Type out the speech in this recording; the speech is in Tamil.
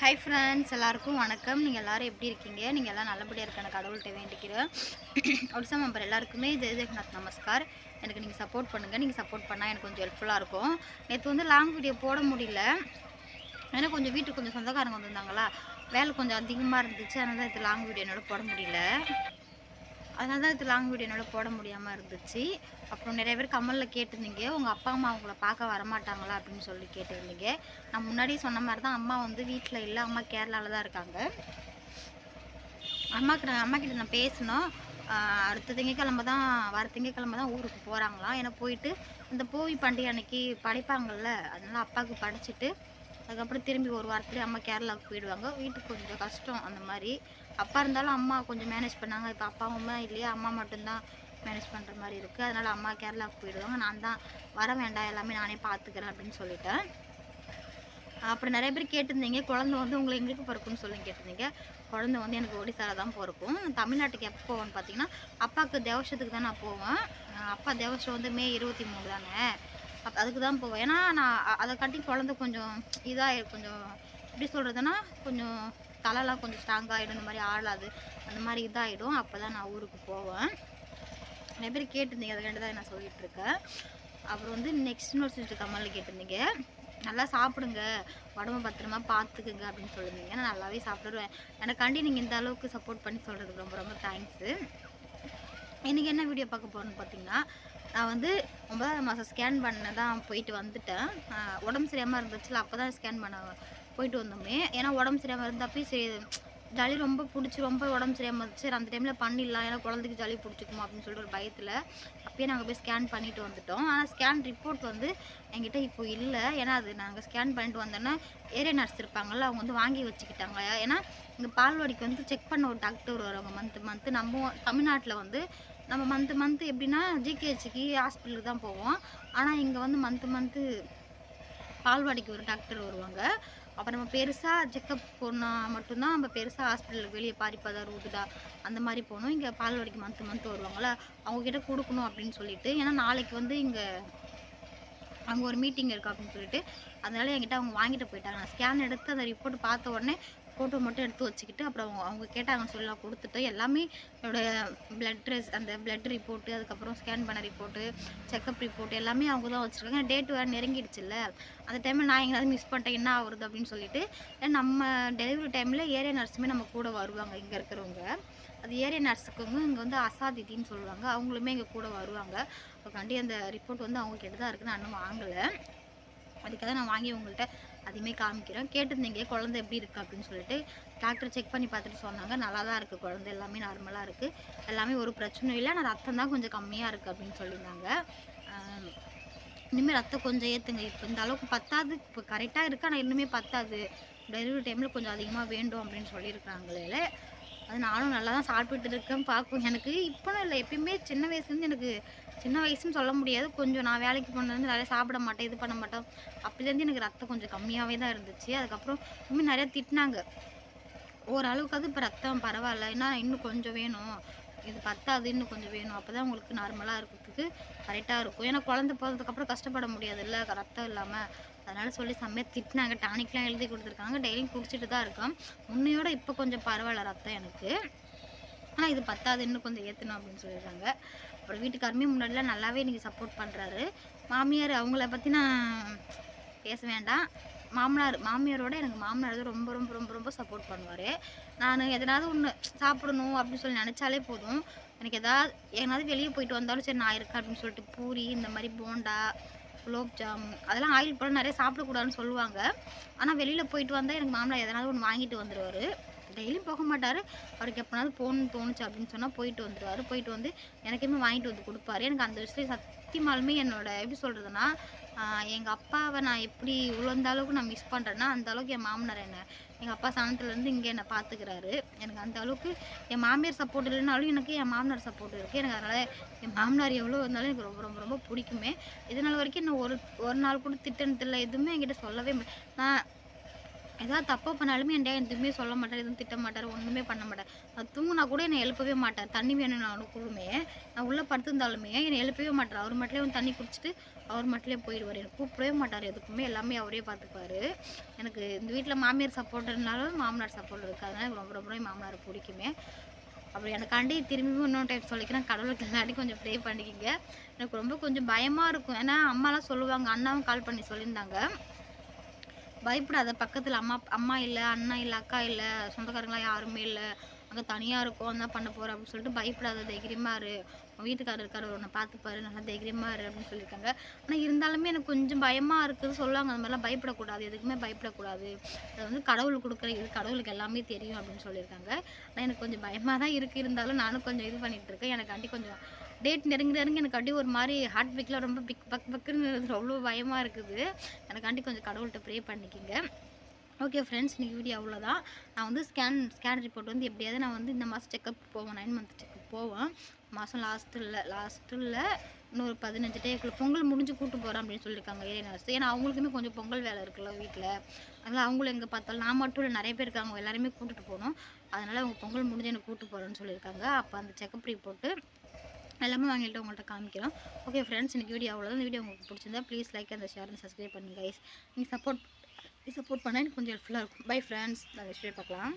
ஹாய் ஃப்ரெண்ட்ஸ் எல்லாருக்கும் வணக்கம். நீங்கள் எல்லோரும் எப்படி இருக்கீங்க? நீங்கள் எல்லாம் நல்லபடியாக இருக்க எனக்கு கடவுள்கிட்ட வேண்டிக்கிறேன். ஒடிசா மெம்பர் எல்லாருக்குமே ஜெய் ஜெகநாத் நமஸ்கார். எனக்கு நீங்கள் சப்போர்ட் பண்ணுங்கள் நீங்கள் சப்போர்ட் பண்ணால் எனக்கு கொஞ்சம் ஹெல்ப்ஃபுல்லாக இருக்கும். நேற்று வந்து லாங் வீடியோ போட முடியல. ஏன்னா கொஞ்சம் வீட்டுக்கு கொஞ்சம் சொந்தக்காரங்க வந்திருந்தாங்களா? வேலை கொஞ்சம் அதிகமாக இருந்துச்சு. அதனால் இது லாங் வீடியோ என்னால் போட முடியல. அதனால தான் இது லாங் வீடியோ என்னால் போட முடியாமல் இருந்துச்சு. அப்புறம் நிறைய பேர் கமலில் கேட்டிருந்தீங்க. உங்கள் அப்பா அம்மா அவங்கள பார்க்க வரமாட்டாங்களா அப்படின்னு சொல்லி கேட்டிருந்தீங்க. நான் முன்னாடியே சொன்ன மாதிரி தான் அம்மா வந்து வீட்டில் இல்லை. அம்மா கேரளாவில் தான் இருக்காங்க. அம்மாக்கிட்ட அம்மாக்கிட்ட அம்மா கிட்ட நான் பேசினோம் அடுத்த திங்கக்கிழமை தான் வர திங்கக்கிழமை தான் ஊருக்கு போகிறாங்களாம் ஏன்னா போயிட்டு இந்த போவி பண்டிகை அன்னைக்கு படைப்பாங்கள்ல அதனால் அப்பாவுக்கு படைச்சிட்டு அதுக்கப்புறம் திரும்பி ஒரு வாரத்துலேயே அம்மா கேரளாவுக்கு போயிடுவாங்க. வீட்டுக்கு கொஞ்சம் கஷ்டம் அந்த மாதிரி. அப்பா இருந்தாலும் அம்மா கொஞ்சம் மேனேஜ் பண்ணாங்க. இப்போ அப்பா அம்மா இல்லையா? அம்மா மட்டும்தான் மேனேஜ் பண்ணுற மாதிரி இருக்குது அதனால் அம்மா கேரளாவுக்கு போயிடுவாங்க. நான் தான் வர வேண்டாம் எல்லாமே நானே பார்த்துக்கிறேன் அப்படின்னு சொல்லிட்டேன். அப்புறம் நிறைய பேர் கேட்டிருந்தீங்க. குழந்தை வந்து உங்களை எங்களுக்கு பிறக்கும்னு சொல்லி கேட்டிருந்தீங்க. குழந்தை வந்து எனக்கு ஒடிசாவில் தான் பிறக்கும். தமிழ்நாட்டுக்கு எப்போ போவேன்னு பார்த்தீங்கன்னா அப்பாவுக்கு தேவசத்துக்கு தான் நான் போவேன். அப்பா தேவசம் வந்து மே இருபத்தி மூணு தானே. அப்போ அதுக்கு தான் போவேன். ஏன்னா நான் அதை காட்டி குழந்தை கொஞ்சம் இதாக கொஞ்சம் எப்படி சொல்கிறதுனா கொஞ்சம் தலைலாம் கொஞ்சம் ஸ்ட்ராங்காகிடும் இந்த மாதிரி ஆளாது. அந்த மாதிரி இதாகிடும் அப்போ தான் நான் ஊருக்கு போவேன். நிறைய பேர் கேட்டிருந்தீங்க. அதுக்காண்டி தான் நான் சொல்லிகிட்ருக்கேன் அப்புறம் வந்து நெக்ஸ்ட் இன்னொரு சிஸ்டர் கமலில் கேட்டிருந்தீங்க. நல்லா சாப்பிடுங்க. உடம்ப பத்திரமா பார்த்துக்குங்க அப்படின்னு சொல்லியிருந்தீங்க நான் நல்லாவே சாப்பிடுவேன். எனக்காண்டி நீங்கள் இந்த அளவுக்கு சப்போர்ட் பண்ணி சொல்கிறதுக்கு ரொம்ப ரொம்ப தேங்க்ஸு இன்றைக்கி என்ன வீடியோ பார்க்க போகிறோன்னு பார்த்தீங்கன்னா நான் வந்து ஒன்பதாவது மாதம் ஸ்கேன் பண்ண தான் போயிட்டு வந்துட்டேன். உடம்பு சரியாமல் இருந்துச்சுல அப்போ தான் ஸ்கேன் பண்ண போயிட்டு வந்தோமே. ஏன்னா உடம்பு சரியாமல் இருந்தப்பே சரி ஜாலி ரொம்ப பிடிச்சி ரொம்ப உடம்பு சரியாமல் இருந்துச்சு. சரி அந்த டைமில் பண்ணிடலாம். ஏன்னா குழந்தைக்கு ஜாலி பிடிச்சிக்குமா அப்படின்னு சொல்லிட்டு ஒரு பயத்தில் அப்பயே நாங்கள் போய் ஸ்கேன் பண்ணிட்டு வந்துட்டோம். ஆனால் ஸ்கேன் ரிப்போர்ட் வந்து என்கிட்ட இப்போ இல்லை. ஏன்னா அது நாங்கள் ஸ்கேன் பண்ணிட்டு வந்தோன்னா ஏரியா நர்ஸ் இருப்பாங்கல்ல அவங்க வந்து வாங்கி வச்சுக்கிட்டாங்க ஏன்னா இங்கே பால்வாடிக்கு வந்து செக் பண்ண ஒரு டாக்டர் வருவாங்க மந்த்து மந்த்து நம்ம தமிழ்நாட்டில் வந்து நம்ம மந்த்து மந்த்து எப்படின்னா ஜிகேஹெச்சுக்கு ஹாஸ்பிட்டலுக்கு தான் போவோம். ஆனால் இங்கே வந்து மந்த்து மந்த்து பால்வாடிக்கு ஒரு டாக்டர் வருவாங்க. அப்போ நம்ம பெருசாக செக்கப் போனால் மட்டும்தான் நம்ம பெருசாக ஹாஸ்பிட்டலுக்கு வெளியே பாரிப்பதா ஊதுடா அந்த மாதிரி போகணும். இங்கே பால்வாடிக்கு மந்த்து மந்த்து வருவாங்கள்ல அவங்கக்கிட்ட கொடுக்கணும் அப்படின்னு சொல்லிட்டு. ஏன்னா நாளைக்கு வந்து இங்கே அங்கே ஒரு மீட்டிங் இருக்குது அப்படின்னு சொல்லிட்டு. அதனால் என்கிட்ட அவங்க வாங்கிட்டு போயிட்டாங்க. நான் ஸ்கேன் எடுத்து அந்த ரிப்போர்ட் பார்த்த உடனே ஃபோட்டோ மட்டும் எடுத்து வச்சுக்கிட்டு அப்புறம் அவங்க அவங்க கேட்டாங்கன்னு சொல்லி நான் எல்லாமே என்னோடய பிளட் ட்ரெஸ் அந்த பிளட் ரிப்போர்ட்டு அதுக்கப்புறம் ஸ்கேன் பண்ண ரிப்போர்ட்டு செக்கப் ரிப்போர்ட் எல்லாமே அவங்க தான் வச்சுருக்காங்க. டேட் வேறு நெருங்கிடுச்சுல்ல. அந்த டைமில் நான் எங்கேயாவது மிஸ் பண்ணிட்டேன் என்ன ஆகுறது அப்படின்னு சொல்லிட்டு நம்ம டெலிவரி டைமில் ஏரியா நர்ஸுமே நம்ம கூட வருவாங்க இங்கே இருக்கிறவங்க. அது ஏரியா நர்ஸுக்குங்க இங்கே வந்து அசாதிதின்னு சொல்லுவாங்க. அவங்களுமே இங்கே கூட வருவாங்க. அதுக்காண்டி அந்த ரிப்போர்ட் வந்து அவங்க கிட்ட தான் இருக்குது நான் இன்னும் வாங்கலை. அதுக்காக நான் வாங்கி உங்கள்கிட்ட அதையுமே காமிக்கிறேன். கேட்டிருந்தீங்க குழந்தை எப்படி இருக்குது அப்படின்னு சொல்லிட்டு டாக்டர் செக் பண்ணி பார்த்துட்டு சொன்னாங்க. நல்லா தான் இருக்குது குழந்தை எல்லாமே நார்மலாக இருக்குது எல்லாமே ஒரு பிரச்சனையும் இல்லை. ஆனால் ரத்தம் தான் கொஞ்சம் கம்மியாக இருக்குது அப்படின்னு சொல்லியிருந்தாங்க. இனிமேல் ரத்தம் கொஞ்சம் ஏற்றுங்க இப்போ இந்த அளவுக்கு பத்தாது. இப்போ கரெக்டாக இருக்குது ஆனால் இன்னுமே பத்தாது. டெலிவரி டைமில் கொஞ்சம் அதிகமாக வேண்டும் அப்படின்னு சொல்லியிருக்காங்களே அது நானும் நல்லா தான் சாப்பிட்டுட்டு இருக்கேன். பார்க்கும் எனக்கு இப்போனும் இல்லை. எப்பயுமே சின்ன வயசுலேருந்து எனக்கு சின்ன வயசுன்னு சொல்ல முடியாது. கொஞ்சம் நான் வேலைக்கு போனதுலேருந்து நிறைய சாப்பிட மாட்டேன் இது பண்ண மாட்டேன். அப்போலேருந்து எனக்கு ரத்தம் கொஞ்சம் கம்மியாகவே தான் இருந்துச்சு. அதுக்கப்புறம் இன்னும் நிறையா திட்டினாங்க. ஓரளவுக்காவது இப்போ ரத்தம் பரவாயில்ல. ஏன்னா இன்னும் கொஞ்சம் வேணும். இது பத்தாது இன்னும் கொஞ்சம் வேணும். அப்போ தான் உங்களுக்கு நார்மலாக இருக்கிறதுக்கு கரெக்டாக இருக்கும். ஏன்னா குழந்தை பிறந்ததுக்கப்புறம் கஷ்டப்பட முடியாதுல்ல. ரத்தம் இல்லாமல். அதனால் சொல்லி செம்மையாக திட்டினாங்க. டானிக்லாம் எழுதி கொடுத்துருக்காங்க. டெய்லியும் குடிச்சிட்டு தான் இருக்கோம். முன்னையோட இப்போ கொஞ்சம் பரவாயில்ல ரத்தம் எனக்கு. ஆனால் இது பத்தாது. இன்னும் கொஞ்சம் ஏற்றணும் அப்படின்னு சொல்லியிருக்காங்க. அப்புறம் வீட்டுக்காரமே முன்னாடிலாம் நல்லாவே இன்றைக்கி சப்போர்ட் பண்ணுறாரு மாமியார் அவங்கள பற்றி நான் பேச வேண்டாம். மாமனார் மாமியாரோட எனக்கு மாமனார் தான் ரொம்ப ரொம்ப ரொம்ப ரொம்ப சப்போர்ட் பண்ணுவார். நான் எதனாவது ஒன்று சாப்பிடணும் அப்படின்னு சொல்லி நினச்சாலே போதும். எனக்கு எதாவது எங்கனாவது வெளியே போயிட்டு வந்தாலும் சரி நான் இருக்கேன் அப்படின்னு சொல்லிட்டு பூரி இந்த மாதிரி போண்டா குலோப்ஜாம் அதெல்லாம் ஆயில் போட நிறைய சாப்பிடக்கூடாதுன்னு சொல்லுவாங்க. ஆனால் வெளியில் போயிட்டு வந்தால் எனக்கு மாமனார் எதனாவது ஒன்று வாங்கிட்டு வந்துடுவார் டெய்லியும் போக மாட்டார். அவருக்கு எப்போனாலும் போகணும்னு தோணுச்சு அப்படின்னு சொன்னால் போயிட்டு வந்துடுவார் போயிட்டு வந்து எனக்குமே வாங்கிட்டு வந்து கொடுப்பாரு. எனக்கு அந்த விஷயம் சத்தியமாலுமே என்னோட எப்படி சொல்கிறதுனா எங்கள் அப்பாவை நான் எப்படி இவ்வளோ அளவுக்கு நான் மிஸ் பண்ணுறேன்னா அந்த அளவுக்கு என் மாமனார் என்ன எங்கள் அப்பா சாணத்துலேருந்து இங்கே என்னை பார்த்துக்கிறாரு எனக்கு அந்த அளவுக்கு என் மாமியார் சப்போர்ட் இல்லைனாலும் எனக்கு என் மாமனார் சப்போர்ட் இருக்குது எனக்கு அதனால் என் மாமனார் எவ்வளோ இருந்தாலும் எனக்கு ரொம்ப ரொம்ப ரொம்ப பிடிக்குமே. இதனால் வரைக்கும் என்ன ஒரு ஒரு நாள் கூட திட்டனதில்லை எதுவுமே என்கிட்ட சொல்லவே மாட்டேன் நான் ஏதாவது தப்பாக பண்ணாலுமே என் எதுவுமே சொல்ல மாட்டார் எதுவும் திட்ட மாட்டார் ஒன்றுமே பண்ண மாட்டார். நான் தூங்கினா கூட என்னை எழுப்பவே மாட்டார். தண்ணி வேணும்னு நான் கூடமே நான் உள்ளே படுத்திருந்தாலுமே என்னை எழுப்பவே மாட்டார். அவர் மட்டும் வந்து தண்ணி குடிச்சிட்டு அவர் மட்டும் போயிடுவார். எனக்கு கூப்பிடவே மாட்டார் எதுக்குமே. எல்லாமே அவரே பார்த்துக்குவார் எனக்கு இந்த வீட்டில் மாமியார் சப்போர்ட்னாலும் இருந்தாலும் மாமனார் சப்போர்ட் இருக்குது அதனால் எனக்கு ரொம்ப ரொம்ப மாமனார் பிடிக்குமே. அப்படி எனக்காண்டி திரும்பியும் இன்னொரு டைம் சொல்லிக்கிறேன். கடவுளுக்கு எல்லாட்டி கொஞ்சம் ப்ரே பண்ணிக்கிங்க. எனக்கு ரொம்ப கொஞ்சம் பயமாக இருக்கும். ஏன்னா அம்மாலாம் சொல்லுவாங்க. அண்ணாவும் கால் பண்ணி சொல்லியிருந்தாங்க. பயப்படாத பக்கத்தில் அம்மா அம்மா இல்லை அண்ணா இல்லை அக்கா இல்லை சொந்தக்காரங்களாம் யாருமே இல்லை. அங்கே தனியாக இருக்கும் என்ன பண்ண போகிற அப்படின்னு சொல்லிட்டு பயப்படாத தைரியமாக இரு. வீட்டுக்காரர் இருக்கார் உன்னை பார்த்துப்பாரு நல்லா தைரியமாக இரு அப்படின்னு சொல்லியிருக்காங்க. ஆனால் இருந்தாலுமே எனக்கு கொஞ்சம் பயமாக இருக்குது. சொல்லுவாங்க அந்த மாதிரிலாம் பயப்படக்கூடாது. எதுக்குமே பயப்படக்கூடாது. அது வந்து கடவுள் கொடுக்குற இது கடவுளுக்கு எல்லாமே தெரியும் அப்படின்னு சொல்லியிருக்காங்க. ஆனால் எனக்கு கொஞ்சம் பயமாக தான் இருக்குது இருந்தாலும் நானும் கொஞ்சம் இது பண்ணிகிட்டு இருக்கேன். எனக்காண்டி கொஞ்சம் டேட் நெருங்கி நெருங்கி எனக்கு அப்படியே ஒரு மாதிரி ஹார்ட் பீக்கில் ரொம்ப பிக் பக் பக்குன்னு அவ்வளோ பயமாக இருக்குது. எனக்காண்டி கொஞ்சம் கடவுள்கிட்ட ப்ரே பண்ணிக்கிங்க. ஓகே ஃப்ரெண்ட்ஸ் இன்றைக்கி வீடியோ அவ்வளோதான். நான் வந்து ஸ்கேன் ஸ்கேன் ரிப்போர்ட் வந்து எப்படியாவது நான் வந்து இந்த மாதம் செக்கப் போவேன். நைன் மந்த் செக்கப் போவேன். மாதம் லாஸ்ட்டில் லாஸ்ட்டில் இன்னொரு பதினஞ்சு டேக்குள்ள பொங்கல் முடிஞ்சு கூட்டு போகிறேன் அப்படின்னு சொல்லியிருக்காங்க ஏரியா நர்ஸ் ஏன்னா அவங்களுக்குமே கொஞ்சம் பொங்கல் வேலை இருக்குல்ல வீட்டில் அதனால் அவங்களும் எங்கே பார்த்தாலும் நான் மட்டும் இல்லை நிறைய பேர் இருக்காங்க. எல்லாருமே கூட்டிகிட்டு போகணும். அதனால் அவங்க பொங்கல் முடிஞ்சு எனக்கு கூட்டு போகிறேன்னு சொல்லியிருக்காங்க அப்போ அந்த செக்கப் ரிப்போர்ட்டு எல்லாமே வாங்கிட்டு உங்கள்கிட்ட காமிக்கிறோம். ஓகே ஃப்ரெண்ட்ஸ் இன்னைக்கு வீடியோ அவ்வளோதான் இந்த வீடியோ உங்களுக்கு பிடிச்சிருந்தா ப்ளீஸ் லைக் அந்த ஷேர் அண்ட் சப்ஸ்கிரைப் பண்ணுங்க கைஸ் நீங்கள் சப்போர்ட் சப்போர்ட் பண்ணால் எனக்கு கொஞ்சம் ஹெல்ப்ஃபுல்லாக இருக்கும். பை ஃப்ரெண்ட்ஸ் நான் ஷேர் பார்க்கலாம்.